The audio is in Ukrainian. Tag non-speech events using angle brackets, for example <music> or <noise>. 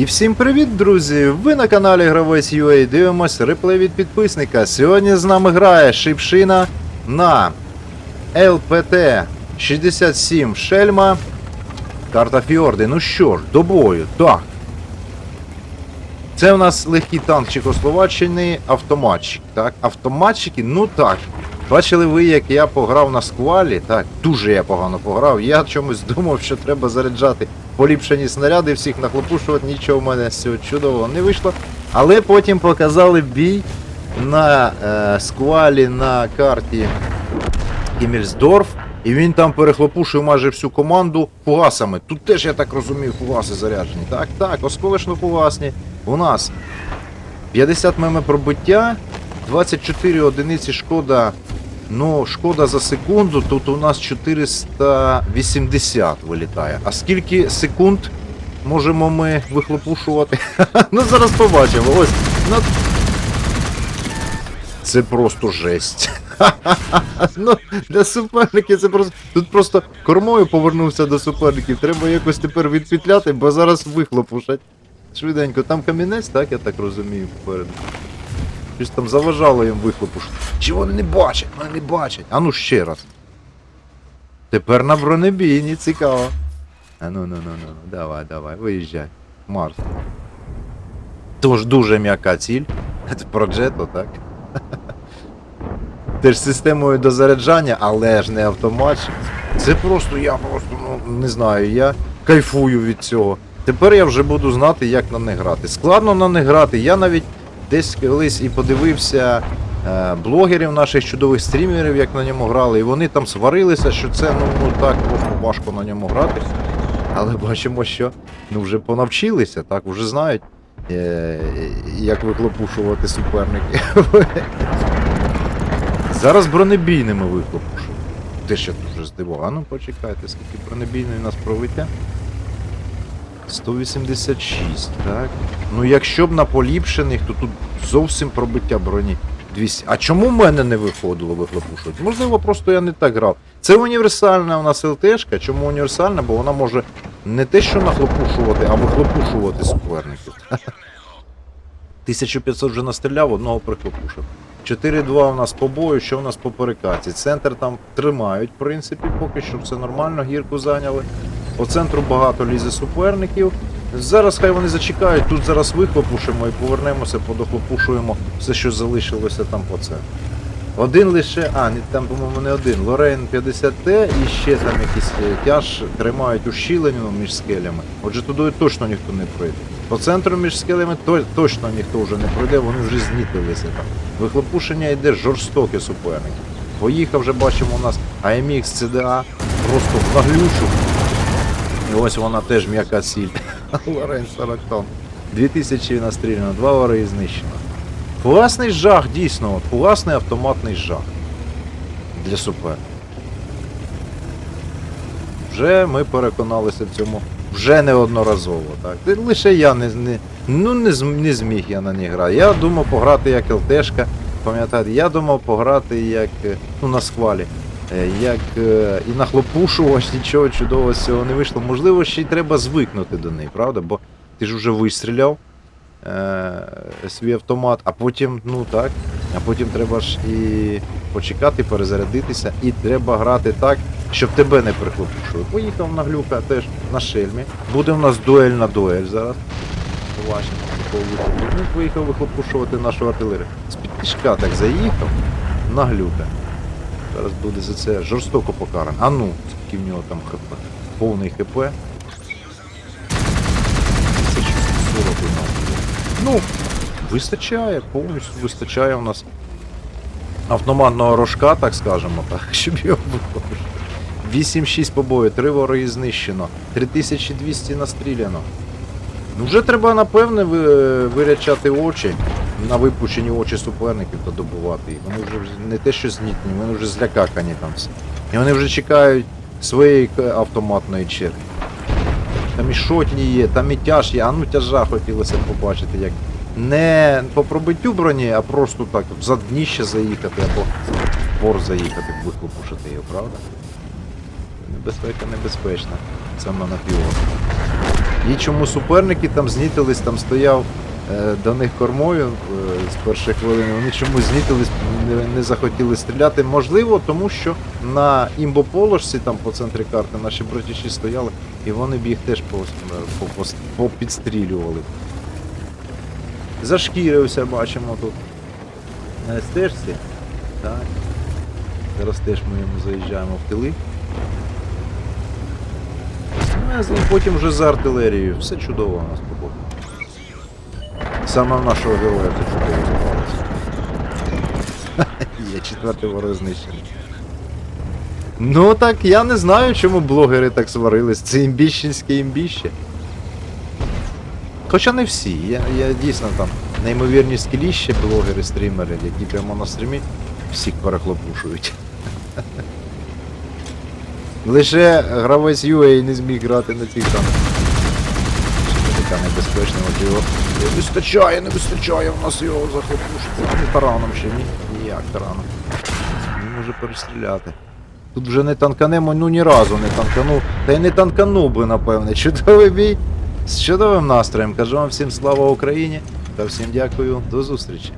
І всім привіт, друзі! Ви на каналі Гравець UA дивимось реплей від підписника. Сьогодні з нами грає Шипшина на ЛПТ 67 Шельма. Карта Фіорди. Ну що ж, до бою. Так. Це у нас легкий танк Чехословаччини, автоматчик. Так, автоматчики, ну так. Бачили ви, як я пограв на сквалі? Так, дуже я погано пограв. Я чомусь думав, що треба заряджати поліпшені снаряди, всіх нахлопушувати, нічого в мене з цього чудового не вийшло. Але потім показали бій на е, сквалі на карті Гіммельсдорф, і він там перехлопушив майже всю команду фугасами. Тут теж, я так розумію, фугаси заряджені. Так, так, осколочно фугасні. У нас 50 мм пробиття, 24 одиниці шкода. Ну, шкода за секунду, тут у нас 480 вилітає. А скільки секунд можемо ми вихлопушувати? <laughs> ну зараз побачимо. Ось. Це просто жесть. <laughs> ну, для суперників це просто. Тут просто кормою повернувся до суперників. Треба якось тепер відпетляти, бо зараз вихлопушать. Швиденько, там камінець, так, я так розумію, попереду. Щось там заважало їм вихлопушити. Чи вони не бачать? Вони не бачать. А ну ще раз. Тепер на бронебійні, цікаво. А ну ну ну ну, давай, давай, виїжджай. Марс. Тож дуже м'яка ціль. Це Проджето, так? Теж системою дозаряджання, але ж не автоматчик. Це просто я просто, ну не знаю, я кайфую від цього. Тепер я вже буду знати, як на них грати. Складно на них грати. Я навіть десь колись і подивився е, блогерів наших чудових стрімерів, як на ньому грали, і вони там сварилися, що це ну, ну так просто важко на ньому грати. Але бачимо, що ну вже понавчилися, так, вже знають, е, як вихлопушувати суперників. <laughs> Зараз бронебійними вихлопушують. Те ще дуже ну почекайте, скільки бронебійної нас пробиття? 186, так. Ну якщо б на поліпшених, то тут зовсім пробиття броні 200. А чому в мене не виходило вихлопушувати? Можливо, просто я не так грав. Це універсальна у нас ЛТшка. Чому універсальна? Бо вона може не те, що нахлопушувати, а вихлопушувати суперників. <laughs> 1500 вже настріляв, одного прихлопушив. 4-2 у нас по бою, що у нас по перекаті. Центр там тримають, в принципі, поки що все нормально, гірку зайняли. По центру багато лізе суперників. Зараз хай вони зачекають, тут зараз вихлопушимо і повернемося, подохлопушуємо все, що залишилося там по центру. Один лише, а, там, по-моєму, не один. Лорейн 50Т і ще там якийсь е, тяж тримають ущілення між скелями. Отже, туди точно ніхто не пройде. По центру між скелями то, точно ніхто вже не пройде, вони вже знітилися там. Вихлопушення йде жорстоке суперники. Поїхав вже бачимо у нас AMX CDA просто в наглючу. І ось вона теж м'яка сіль. <laughs> Лорен 40 тонн. 2000 настріляно, два вори знищено. Фугасний жах, дійсно, от, фугасний автоматний жах. Для супер. Вже ми переконалися в цьому вже неодноразово. Так. Лише я не, не, ну, не, не зміг я на ній грати. Я думав пограти як ЛТшка, пам'ятаєте, я думав пограти як е, ну, на схвалі. Е, Як е, і на хлопушувач нічого чудового з цього не вийшло. Можливо, ще й треба звикнути до неї, правда? Бо ти ж вже вистріляв е, свій автомат, а потім, ну так, а потім треба ж і почекати, перезарядитися, і треба грати так, щоб тебе не прихлопушили. Поїхав на глюка теж на шельмі. Буде у нас дуель на дуель зараз. Побачимо, такого. Ну, поїхав вихлопушувати нашу артилерію. З-під пішка так заїхав на глюка. Зараз буде за це жорстоко покараний. А ну, скільки в нього там хп. Повний хп. 1640 у нас. Ну, вистачає, повністю вистачає у нас автоматного рожка, так скажемо, так, <laughs> щоб його випушити. 8-6 по бою, 3 вороги знищено, 3200 настріляно. Ну вже треба, напевне, ви- вирячати очі на випущені очі суперників та добувати їх. Вони вже не те, що знітні, вони вже злякакані там всі. І вони вже чекають своєї автоматної черги. Там і шотні є, там і тяж є, а ну тяжа хотілося б побачити, як не по пробиттю броні, а просто так за дніще заїхати або в бор заїхати, вихлопушити його, правда? Небезпека небезпечна. Саме на піво. І чому суперники там знітились, там стояв е, до них кормою е, з перших хвилин, вони чомусь знітились, не, захотіли стріляти. Можливо, тому що на імбоположці, там по центрі карти, наші братіші стояли, і вони б їх теж по, по, по, попідстрілювали. Зашкірився, бачимо тут. На стежці. Так. Зараз теж ми йому заїжджаємо в тили. Смезли, потім вже з артилерією. Все чудово у нас по. Саме в нашого героя це чудово здавалося. Є четвертий ворог знищений. Ну так я не знаю, чому блогери так сварились. Це імбіщенське імбіще. Хоча не всі. Я, я дійсно там неймовірні скіліща, блогери, стрімери, які прямо на стрімі всіх перехлопушують. Лише гравець UA не зміг грати на там. Що така небезпечна, от його. Не вистачає, не вистачає в нас його не тараном ще, ні? Ніяк тараном. Не може перестріляти. Тут вже не танканемо, ну ні разу не танканув. Та й не танканув би, напевне. Чудовий бій. З чудовим настроєм. Кажу вам всім слава Україні та всім дякую. До зустрічі.